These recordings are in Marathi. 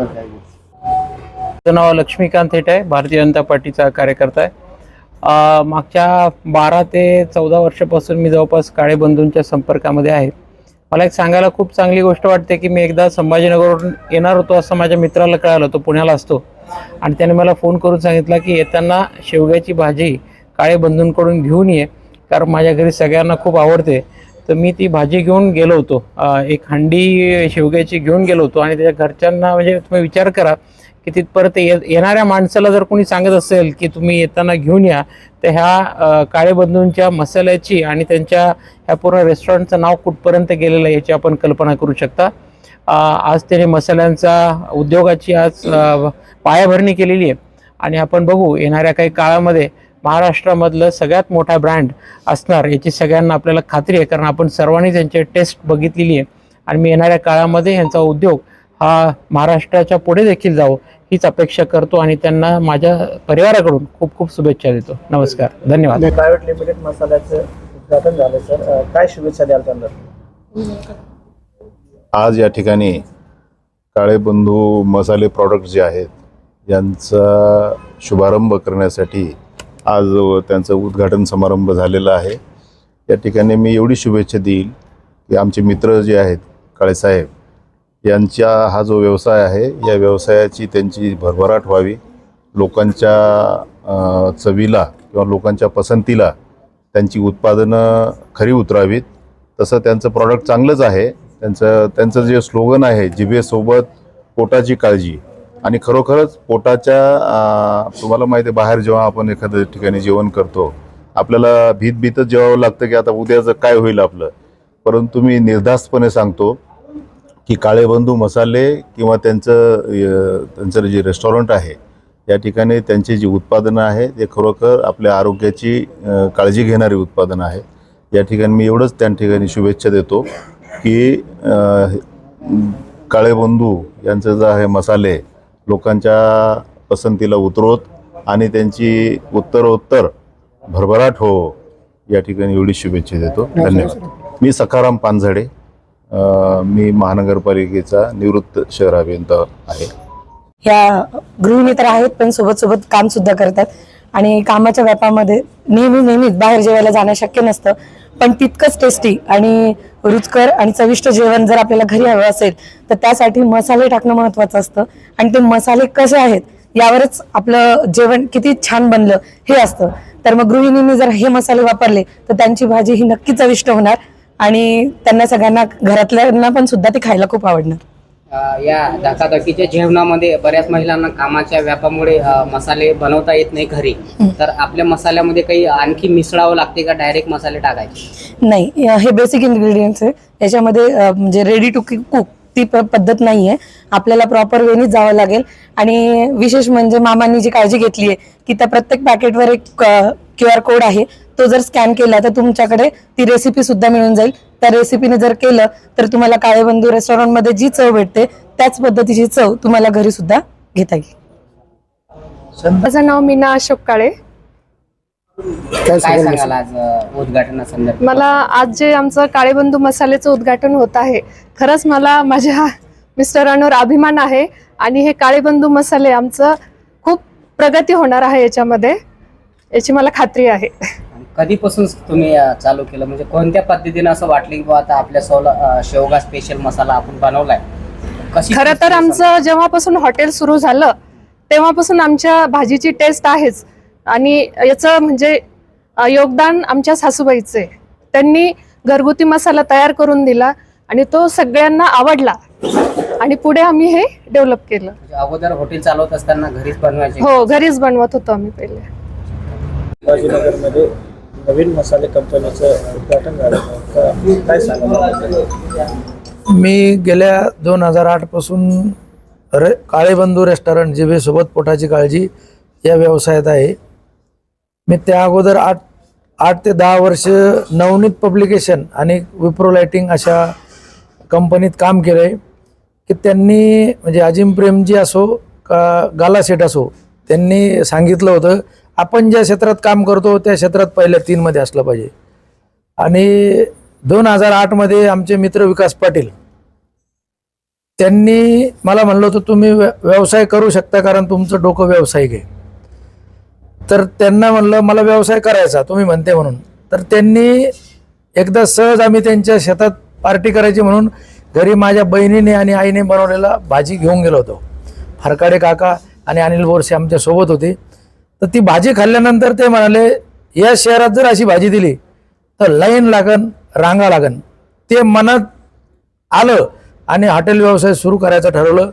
माझं नाव लक्ष्मीकांत थेट आहे. भारतीय जनता पार्टीचा कार्यकर्ता आहे. मागच्या बारा ते चौदा वर्षापासून मी जवळपास काळे बंधूंच्या संपर्कामध्ये आहे. मला एक सांगायला खूप चांगली गोष्ट वाटते की मी एकदा संभाजीनगरवरून येणार होतो असं माझ्या मित्राला कळालं. तो पुण्याला असतो. आणि त्याने मला फोन करून सांगितलं की येताना शेवग्याची भाजी काळे बंधूंकडून घेऊन ये कारण माझ्या घरी सगळ्यांना खूप आवडते. तर मी ती भाजी घेऊन गेलो होतो. एक हंडी शेवग्याची घेऊन गेलो होतो आणि त्याच्या घरच्यांना म्हणजे तुम्ही विचार करा की तिथ ये येणाऱ्या माणसाला जर कोणी सांगत असेल की तुम्ही येताना घेऊन या तर ह्या काळे बंधूंच्या मसाल्याची आणि त्यांच्या ह्या पूर्ण रेस्टॉरंटचं नाव कुठपर्यंत गेलेलं आहे याची आपण कल्पना करू शकता. आज त्याने मसाल्यांचा उद्योगाची आज पायाभरणी केलेली आहे. आणि आपण बघू येणाऱ्या काही काळामध्ये महाराष्ट्रामधलं सगळ्यात मोठा ब्रँड असणार याची सगळ्यांना आपल्याला खात्री आहे. कारण आपण सर्वांनी त्यांची टेस्ट बघितलेली आहे. आणि मी येणाऱ्या काळामध्ये यांचा उद्योग हा महाराष्ट्राच्या पुढे देखील जावं हीच अपेक्षा करतो आणि त्यांना माझ्या परिवाराकडून खूप खूप शुभेच्छा देतो. नमस्कार. धन्यवाद. प्रायव्हेट लिमिटेड मसाल्याचं उद्घाटन झालं सर काय शुभेच्छा द्याल त्यांना? आज या ठिकाणी काळे बंधू मसाले प्रॉडक्ट जे आहेत यांचा शुभारंभ करण्यासाठी आज त्यांचं उद्घाटन समारंभ झालेला आहे. या ठिकाणी मी एवढी शुभेच्छा देईल की आमचे मित्र जे आहेत काळेसाहेब यांचा हा जो व्यवसाय आहे या व्यवसायाची त्यांची भरभराट व्हावी. लोकांच्या चवीला किंवा लोकांच्या पसंतीला त्यांची उत्पादनं खरी उतरावीत. तसं त्यांचं प्रॉडक्ट चांगलंच आहे. त्यांचं त्यांचं जे स्लोगन आहे जिभेसोबत पोटाची काळजी. आणि खरोखरच पोटाच्या तुम्हाला माहिती आहे बाहेर जेव्हा आपण एखाद्या ठिकाणी जेवण करतो आपल्याला भीत भीतच जेवावं लागतं की आता उद्याचं काय होईल आपलं. परंतु मी निर्धास्तपणे सांगतो की काळे बंधू मसाले किंवा त्यांचं त्यांचं जे रेस्टॉरंट आहे या ठिकाणी त्यांची जी उत्पादनं आहे ते खरोखर आपल्या आरोग्याची काळजी घेणारी उत्पादनं आहेत या ठिकाणी मी एवढंच त्या ठिकाणी शुभेच्छा देतो की काळेबंधू काळे बंधू यांचं जे आहे मसाले लोकांच्या पसंतीला उतरवत आणि त्यांची उत्तरोत्तर भरभराट हो या ठिकाणी एवढी शुभेच्छा देतो. धन्यवाद. मी सखाराम पानझडे मी महानगरपालिकेचा निवृत्त शहर अभियंता आहे. ह्या गृहिणी तर आहेत पण सोबत सोबत काम सुद्धा करतात. आणि कामाच्या व्यापामध्ये नेहमी नेहमीच बाहेर जेवायला जाणं शक्य नसतं. पण तितकंच टेस्टी आणि रुचकर आणि चविष्ट जेवण जर आपल्याला घरी हवं असेल तर त्यासाठी मसाले टाकणं महत्वाचं असतं. आणि ते मसाले कसे आहेत यावरच आपलं जेवण किती छान बनलं हे असतं. तर मग गृहिणींनी जर हे मसाले वापरले तर त्यांची भाजी ही नक्की चविष्ट होणार आणि त्यांना सगळ्यांना घरातल्यांना पण सुद्धा ती खायला खूप आवडणार. या धकाधकीच्या जेवणामध्ये बऱ्याच महिलांना कामाच्या व्यापामुळे मसाले बनवता येत नाही घरी. तर आपल्या मसाल्यामध्ये काही आणखी मिसळावं लागते का? डायरेक्ट मसाले टाकायचे. नाही हे बेसिक इन्ग्रेडियंट्स आहे. याच्यामध्ये म्हणजे रेडी टू कुक ती पद्धत नाही आहे. आपल्याला प्रॉपर वेनीच जावं लागेल. आणि विशेष म्हणजे मामांनी जी काळजी घेतली आहे की त्या प्रत्येक पॅकेटवर एक क्यू आर कोड आहे तो जर स्कॅन केला तर तुमच्याकडे ती रेसिपी सुद्धा मिळून जाईल. त्या रेसिपीने जर केलं तर तुम्हाला काळेबंधू रेस्टॉरंटमध्ये जी चव भेटते त्याच पद्धतीची चव तुम्हाला घरी सुद्धा घेता येईल. माझं नाव मीना अशोक काळे. काय सांगाल आज अ, उद्घाटनासंदर्भात मला आज जे आमचं काळेबंधू मसाल्याचं उद्घाटन होत आहे खरंच मला माझ्या मिस्टरांवर अभिमान आहे आणि हे काळेबंधू मसाले आमचं खूप प्रगती होणार आहे याच्यामध्ये. याची मला खात्री आहे. कधीपासून तुम्ही चालू केलं? म्हणजे कोणत्या पद्धतीने असं वाटलं की आता आपल्या सोला शेवगा स्पेशल मसाला आपण बनवलाय? खरं तर आमचं जेव्हापासून हॉटेल सुरू झालं तेव्हापासून आमच्या भाजीची टेस्ट आहेच. आणि याचं म्हणजे योगदान आमच्या सासूबाईचं त्यांनी घरगुती मसाला तयार करून दिला आणि तो सगळ्यांना आवडला. आणि पुढे आम्ही हे डेव्हलप केलं. म्हणजे अगोदर हॉटेल चालवत असताना घरीच बनवायचे. हो घरीच बनवत होतो आम्ही पहिले. शिवाजीनगरमध्ये नवीन मसाले कंपनीचं उद्घाटन झालं. काय सांगा मी गेल्या दोन हजार आठपासून रे काळेबंधू रेस्टॉरंट जिभेसोबत पोटाची काळजी या व्यवसायात आहे. मी त्या अगोदर आठ आठ ते दहा वर्ष नवनीत पब्लिकेशन आणि विप्रो लाइटिंग अशा कंपनीत काम केलं आहे की त्यांनी म्हणजे अजिम प्रेमजी असो का गालासेट असो त्यांनी सांगितलं होतं आपण ज्या क्षेत्रात काम करतो त्या क्षेत्रात पहिल्या तीनमध्ये असलं पाहिजे. आणि दोन हजार आठमध्ये आमचे मित्र विकास पाटील त्यांनी मला म्हणलं होतं तुम्ही व्य- व्यवसाय करू शकता कारण तुमचं डोकं व्यावसायिक आहे. तर त्यांना म्हणलं मला व्यवसाय करायचा. तुम्ही म्हणते म्हणून. तर त्यांनी एकदा सहज आम्ही त्यांच्या शेतात पार्टी करायची म्हणून घरी माझ्या बहिणीने आणि आईने बनवलेला भाजी घेऊन गेलो होतो. फरकाडे काका आणि अनिल बोरसे आमच्यासोबत होते. तर ती भाजी खाल्ल्यानंतर ते म्हणाले या शहरात जर अशी भाजी दिली तर लाईन लागन रांगा लागन. ते मनात आलं आणि हॉटेल व्यवसाय सुरू करायचं ठरवलं.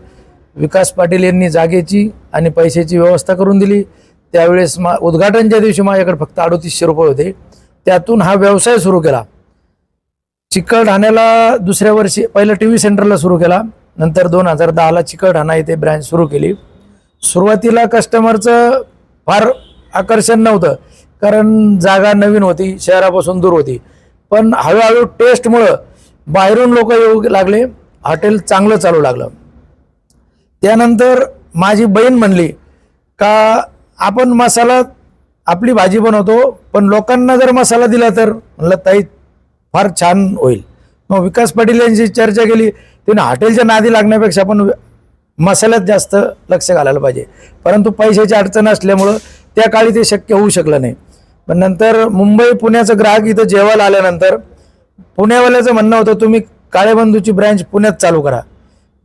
विकास पाटील यांनी जागेची आणि पैशाची व्यवस्था करून दिली. त्यावेळेस मा उद्घाटनच्या दिवशी माझ्याकडे फक्त अडोतीसशे रुपये होते. त्यातून हा व्यवसाय सुरू केला. चिकलठाण्याला दुसऱ्या वर्षी पहिलं टी व्ही सेंटरला सुरू केला. नंतर दोन हजार दहाला चिकलठाणा इथे ब्रँच सुरू केली. सुरुवातीला कस्टमरचं फार आकर्षण नव्हतं. कारण जागा नवीन होती शहरापासून दूर होती. पण हळूहळू टेस्टमुळं बाहेरून लोक येऊ लागले हॉटेल चांगलं चालू लागलं. त्यानंतर माझी बहीण म्हणली का आपण मसाला आपली भाजी बनवतो पण लोकांना जर मसाला दिला तर? म्हणलं ताई फार छान होईल. मग विकास पाटील यांची चर्चा केली. तिने हॉटेलच्या नादी लागण्यापेक्षा आपण मसाल्यात जास्त लक्ष घालायला पाहिजे. परंतु पैशाची अडचण असल्यामुळं त्या काळी ते शक्य होऊ शकलं नाही. पण नंतर मुंबई पुण्याचं ग्राहक इथं जेवायला आल्यानंतर पुण्यावाल्याचं म्हणणं होतं तुम्ही काळेबंधूची ब्रँच पुण्यात चालू करा.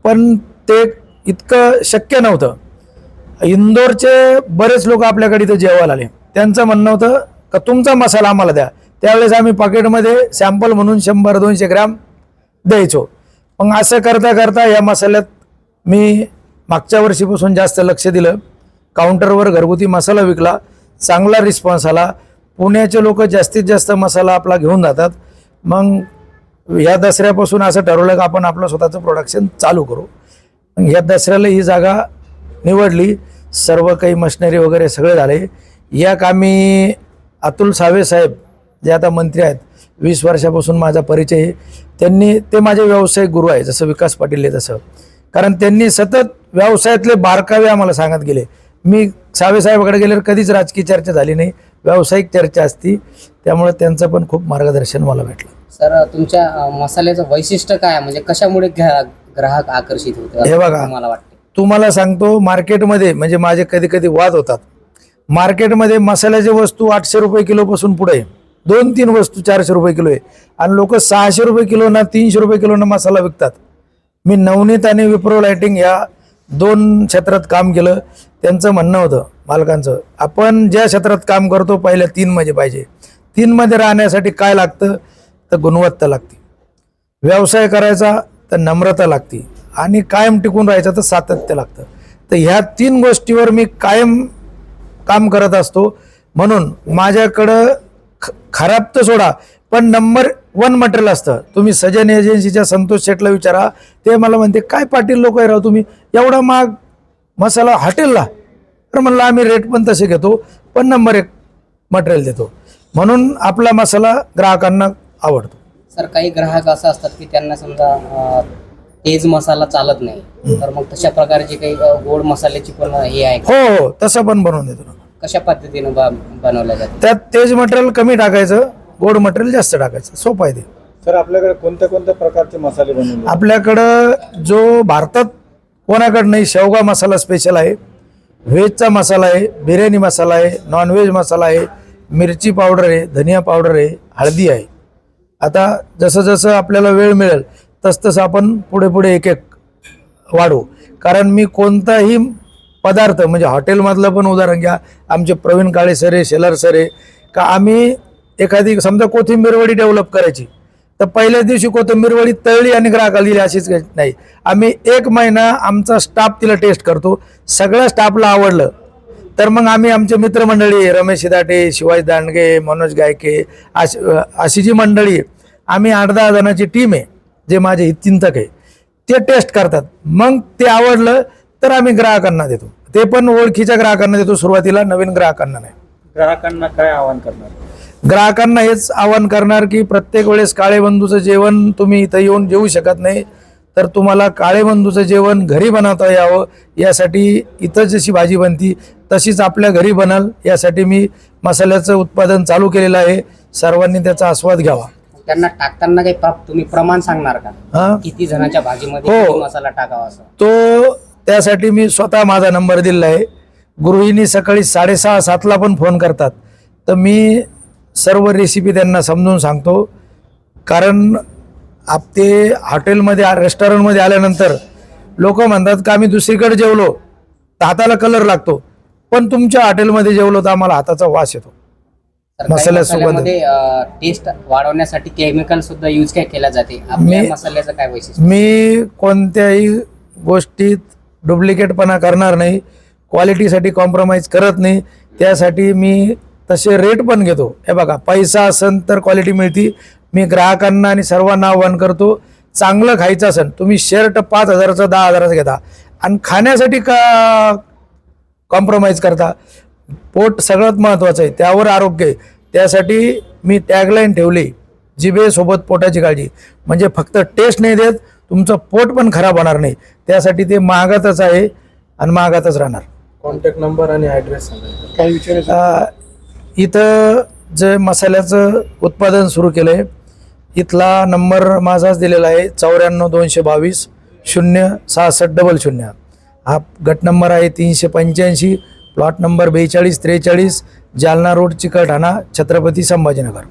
पण ते इतकं शक्य नव्हतं. इंदोरचे बरेच लोक आपल्याकडे इथं जेवायला आले. त्यांचं म्हणणं होतं का तुमचा मसाला आम्हाला द्या. त्यावेळेस आम्ही पॉकेटमध्ये सॅम्पल म्हणून शंभर दोनशे ग्रॅम द्यायचो. मग असं करता करता या मसाल्यात मी मागच्या वर्षीपासून जास्त लक्ष दिलं. काउंटरवर घरगुती मसाला विकला. चांगला रिस्पॉन्स आला. पुण्याचे लोक जास्तीत जास्त मसाला आपला घेऊन जातात. मग या दसऱ्यापासून असं ठरवलं की आपण आपलं स्वतःचं प्रोडक्शन चालू करू. मग ह्या दसऱ्याला ही जागा निवडली. सर्व काही मशिनरी वगैरे सगळे झाले. या कामी अतुल सावे साहेब जे आता मंत्री आहेत वीस वर्षापासून माझा परिचय आहे. त्यांनी ते माझे व्यावसायिक गुरु आहे जसं विकास पाटील आहे तसं. कारण त्यांनी सतत व्यवसायातले बारकावे आम्हाला सांगत गेले. मी सावे साहेबाकडे गेल्यावर कधीच राजकीय चर्चा झाली नाही. व्यावसायिक चर्चा असती. त्यामुळे त्यांचं पण खूप मार्गदर्शन मला भेटलं. सर तुमच्या मसाल्याचं वैशिष्ट्य काय? म्हणजे कशामुळे ग्रा- ग्राहक आकर्षित होते? हे बघा. मला वाटते? तुम्हाला सांगतो मार्केटमध्ये म्हणजे माझे कधी कधी वाद होतात. मार्केटमध्ये मसाल्याची वस्तू आठशे रुपये किलोपासून पुढे आहे. दोन तीन वस्तू चारशे रुपये किलो आहे. आणि लोक सहाशे रुपये किलोना तीनशे रुपये किलोनं मसाला विकतात. मी नवनीत आणि विप्रो लायटिंग या दोन क्षेत्रात काम केलं. त्यांचं म्हणणं होतं मालकांचं आपण ज्या क्षेत्रात काम करतो पहिल्या तीनमध्ये म्हणजे पाहिजे. तीनमध्ये राहण्यासाठी काय लागतं? तर गुणवत्ता लागते. व्यवसाय करायचा तर नम्रता लागते. आणि कायम टिकून राहायचं तर सातत्य लागतं. तर ह्या तीन गोष्टीवर मी कायम काम करत असतो. म्हणून माझ्याकडं ख खराब तर सोडा पण नंबर वन मटेरियल असतं. तुम्ही सजन एजन्सीच्या संतोष शेटला विचारा. ते मला म्हणते काय पाटील लोक आहे राव तुम्ही? एवढा महाग मसाला हॉटेलला. तर म्हणलं आम्ही रेट पण तसे घेतो पण नंबर एक मटेरियल देतो. म्हणून आपला मसाला ग्राहकांना आवडतो. सर काही ग्राहक असं असतात की त्यांना समजा तेज मसाला चालत नाही. तर मग तशा प्रकारचे काही गोड मसाल्याची पण हे आहे? हो हो तसं पण बनवून देतो. ना कशा पद्धतीनं ब- बनवल्या जाते त्यात तेज मटेरियल कमी टाकायचं गोड मटेरियल जास्त टाकायचं सोपं आहे ते. सर आपल्याकडे कोणत्या कोणत्या प्रकारचे मसाले बनवले? आपल्याकडं जो भारतात कोणाकडं नाही शेवगा मसाला स्पेशल आहे व्हेजचा मसाला आहे बिर्याणी मसाला आहे नॉनव्हेज मसाला आहे मिरची पावडर आहे धनिया पावडर आहे हळदी आहे. आता जसं जसं आपल्याला वेळ मिळेल तसतसं आपण पुढे पुढे एक एक वाढवू. कारण मी कोणताही पदार्थ म्हणजे हॉटेलमधलं पण उदाहरण घ्या आमचे प्रवीण काळे सर शेलार सर का आम्ही एखादी समजा कोथिंबीरवडी डेव्हलप करायची तर पहिल्याच दिवशी कोथिंबीरवडी तळली आणि ग्राहकाला दिली अशीच नाही. आम्ही एक महिना आमचा स्टाफ तिला टेस्ट करतो. सगळ्या स्टाफला आवडलं. तर मग आम्ही आमचे मित्रमंडळी रमेश दाटे शिवाजी दांडगे मनोज गायके अशी अशी जी मंडळी आहे, आम्ही आठ दहा जणांची टीम आहे जे माझे चिंतक आहे ते टेस्ट करतात. मग ते आवडलं तर आम्ही ग्राहकांना देतो. ते पण ओळखीच्या ग्राहकांना देतो सुरुवातीला नवीन ग्राहकांना नाही. ग्राहकांना काय आवाहन करणार? ग्राहकांना हेच आवाहन करणार की प्रत्येक वेळेस काळेबंधूचं जेवण तुम्ही इथं येऊन जेवू शकत नाही. तर तुम्हाला काळेबंधूचं जेवण घरी बनवता यावं यासाठी इथं जशी भाजी बनती तशीच आपल्या घरी बनल. यासाठी मी मसाल्याचं उत्पादन चालू केलेलं आहे. सर्वांनी त्याचा आस्वाद घ्यावा. त्यांना टाकताना काही तुम्ही प्रमाण सांगणार का? हां? किती जणांच्या भाजीमध्ये हो. मसाला टाकावा तो त्यासाठी मी स्वतः माझा नंबर दिलेला आहे. गृहिणी सकाळी साडेसहा सातला पण फोन करतात. तर मी सर्व रेसिपी त्यांना समजून सांगतो. कारण आप ते हॉटेलमध्ये रेस्टॉरंटमध्ये आल्यानंतर लोक म्हणतात का आम्ही दुसरीकडे जेवलो तर हाताला कलर लागतो. पण तुमच्या हॉटेलमध्ये जेवलो तर आम्हाला हाताचा वास येतो. मसाल्यासोबत- टेस्ट वाढवण्यासाठी केमिकल सुद्धा यूज काय केला जाते? मी- मसाल्याचं काय वैशिष्ट्य? मी कोणत्याही गोष्टीत डुप्लिकेटपणा करणार नाही. क्वालिटीसाठी कॉम्प्रोमाइज करत नाही. त्यासाठी मी तसे रेट पण घेतो. हे बघा पैसा असन तर क्वालिटी मिळती. मी ग्राहकांना आणि सर्वांना आव्हान करतो चांगलं खायचं असेल तुम्ही शर्ट पाच हजाराचं दहा हजाराचं घेता. आणि खाण्यासाठी का कॉम्प्रोमाइज करता? पोट सगळ्यात महत्त्वाचं आहे त्यावर आरोग्य आहे. त्यासाठी मी टॅगलाईन ठेवली जिभेसोबत पोटाची काळजी. म्हणजे फक्त टेस्ट नाही देत तुमचं पोट पण खराब होणार नाही. त्यासाठी ते महागातच आहे आणि महागातच राहणार. कॉन्टॅक्ट नंबर आणि ॲड्रेस विचारायचं अ, इथं जे मसाल्याचं उत्पादन सुरू केलं आहे इथला नंबर माझाच दिलेला आहे चौऱ्याण्णव दोनशे बावीस शून्य सहासष्ट डबल शून्य. हा गट नंबर आहे तीनशे पंच्याऐंशी प्लॉट नंबर बेचाळीस त्रेचाळीस जालना रोड चिकलठाणा छत्रपती संभाजीनगर.